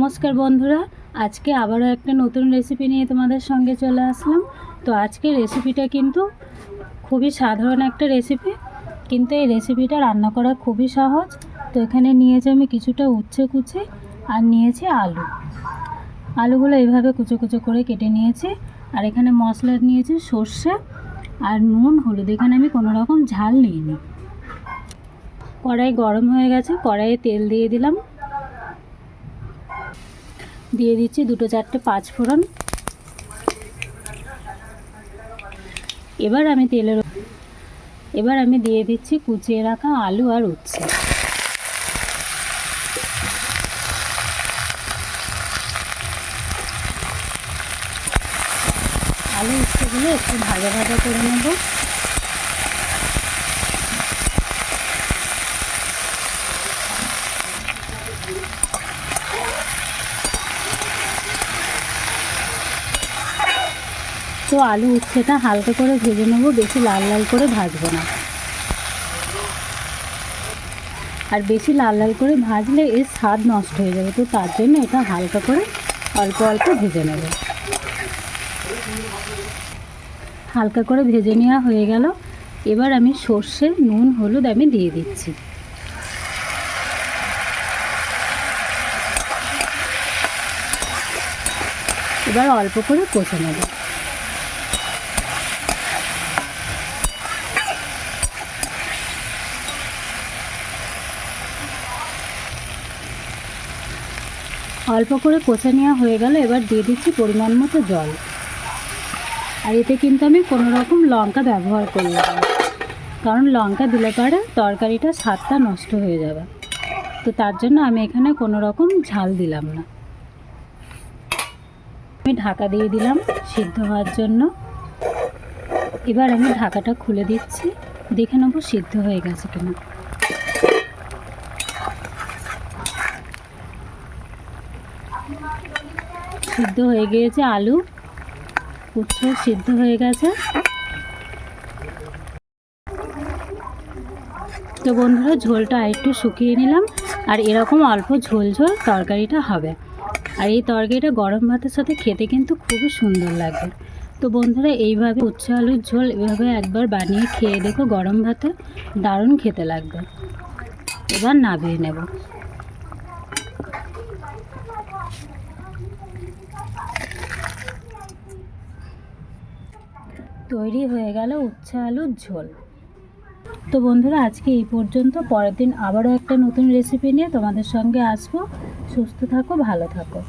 নমস্কার বন্ধুরা, আজকে আবারও একটা নতুন রেসিপি নিয়ে তোমাদের সঙ্গে চলে আসলাম। তো আজকে রেসিপিটা কিন্তু খুবই সাধারণ একটা রেসিপি কিন্তু এই রেসিপিটা রান্না করা খুবই সহজ। তো এখানে নিয়েছি আমি কিছুটা উচ্ছে কুচি আর নিয়েছি আলু। আলুগুলো এইভাবে কুচো কুচো করে কেটে নিয়েছি। আর এখানে মশলা নিয়েছি সর্ষে আর নুন, হলুদ। এখানে আমি কোনো রকম ঝাল নিইনি। কড়াই গরম হয়ে গেছে, কড়াইয়ে তেল দিয়ে দিলাম। দিয়ে দিচ্ছি দুটো চারটে পাঁচ ফোড়ন। এবার আমি তেলের এবার আমি দিয়ে দিচ্ছি কুচিয়ে রাখা আলু আর উচ্ছে। আলু উচ্ছেগুলো একটু ভাজা ভাজা করে নেব। তো আলু উচ্ছেটা হালকা করে ভেজে নেব, বেশি লাল লাল করে ভাজবো না। আর বেশি লাল লাল করে ভাজলে এর স্বাদ নষ্ট হয়ে যাবে, তো তার জন্য এটা হালকা করে অল্প অল্প ভেজে নেব। হালকা করে ভেজে নেওয়া হয়ে গেল। এবার আমি সর্ষে, নুন, হলুদ আমি দিয়ে দিচ্ছি। এবার অল্প করে কষে নেব। অল্প করে কষে নেওয়া হয়ে গেল, এবার দিয়ে দিচ্ছি পরিমাণ মতো জল। আর এতে কিন্তু আমি কোনো রকম লঙ্কা ব্যবহার করলাম কারণ লঙ্কা দিলে পরে তরকারিটা স্বাদটা নষ্ট হয়ে যাবে। তো তার জন্য আমি এখানে কোনো রকম ঝাল দিলাম না। আমি ঢাকা দিয়ে দিলাম সিদ্ধ হওয়ার জন্য। এবার আমি ঢাকাটা খুলে দিচ্ছি। দেখে নেব সিদ্ধ হয়ে গেছে কিনা। সিদ্ধ হয়ে গিয়েছে আলু। উচ্ছে সিদ্ধ হয়ে গেছে। তো বন্ধুরা, ঝোলটা একটু শুকিয়ে নিলাম, আর এরকম অল্প ঝোল ঝোল তরকারিটা হবে। আর এই তরকারিটা গরম ভাতের সাথে খেতে কিন্তু খুবই সুন্দর লাগবে তো বন্ধুরা, এইভাবে উচ্ছে আলুর ঝোল এভাবে একবার বানিয়ে খেয়ে দেখো, গরম ভাতে দারুণ খেতে লাগবে। এবার নাবিয়ে নেব। তৈরি হয়ে গেল উচ্ছে আলুর ঝোল। তো বন্ধুরা, আজকে এই পর্যন্ত। পরের দিন আবারও একটা নতুন রেসিপি নিয়ে তোমাদের সঙ্গে আসব। সুস্থ থাকো, ভালো থাকো।